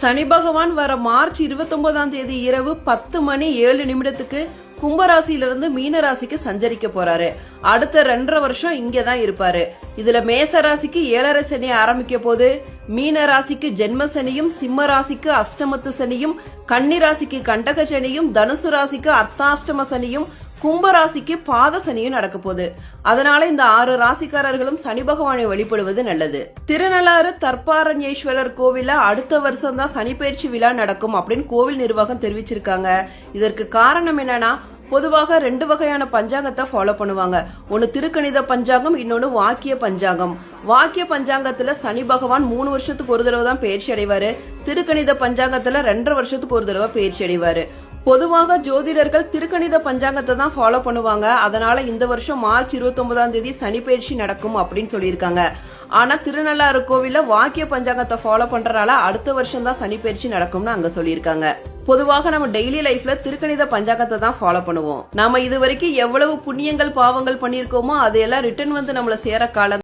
சனி பகவான் வர மார்ச் 29 தேதி இரவு பத்து மணி ஏழு நிமிடத்துக்கு கும்பராசியிலிருந்து மீன ராசிக்கு சஞ்சரிக்க போறாரு. அடுத்த ரெண்டரை வருஷம் இங்கே தான் இருப்பாரு. இதுல மேச ராசிக்கு ஏழரை சனி ஆரம்பிக்க போது மீன ராசிக்கு ஜென்ம சனியும் சிம்ம ராசிக்கு அஷ்டமத்து சனியும் கன்னி ராசிக்கு கண்டக சனியும் தனுசு ராசிக்கு அர்த்தாஷ்டம சனியும் கும்பராசிக்கு பாத சனியும் நடக்க போகுது. அதனால இந்த ஆறு ராசிக்காரர்களும் சனி பகவானை வழிபடுவது நல்லது. திருநள்ளாறு தர்பாரண்யேஸ்வரர் கோவில அடுத்த வருஷம் தான் சனி பயிற்சி விழா நடக்கும் அப்படின்னு கோவில் நிர்வாகம் தெரிவிச்சிருக்காங்க. இதற்கு காரணம் என்னன்னா பொதுவாக ரெண்டு வகையான பஞ்சாங்கத்தை ஃபாலோ பண்ணுவாங்க. ஒன்னு திருக்கணித பஞ்சாங்கம் இன்னொன்னு வாக்கிய பஞ்சாங்கம். வாக்கிய பஞ்சாங்கத்துல சனி பகவான் மூணு வருஷத்துக்கு ஒரு தடவை தான் பயிற்சி அடைவாரு. திருக்கணித பஞ்சாங்கத்துல ரெண்டரை வருஷத்துக்கு ஒரு தடவை பயிற்சி அடைவாரு. பொதுவாக ஜோதிடர்கள் திருக்கணித பஞ்சாங்கத்தை தான் ஃபாலோ பண்ணுவாங்க. அதனால இந்த வருஷம் மார்ச் 29 தேதி சனி பயிற்சி நடக்கும் அப்படின்னு சொல்லியிருக்காங்க. ஆனா திருநள்ளாறு கோவில்ல வாக்கிய பஞ்சாங்கத்தை ஃபாலோ பண்றனால அடுத்த வருஷம் தான் சனி பயிற்சி நடக்கும்னு அங்க சொல்லியிருக்காங்க. பொதுவாக நம்ம டெய்லி லைஃப்ல திருக்கணித பஞ்சாங்கத்தை தான் ஃபாலோ பண்ணுவோம். நாம இது வரைக்கும் எவ்வளவு புண்ணியங்கள் பாவங்கள் பண்ணியிருக்கோமோ அதையெல்லாம் ரிட்டர்ன் வந்து நம்மள சேர காலம்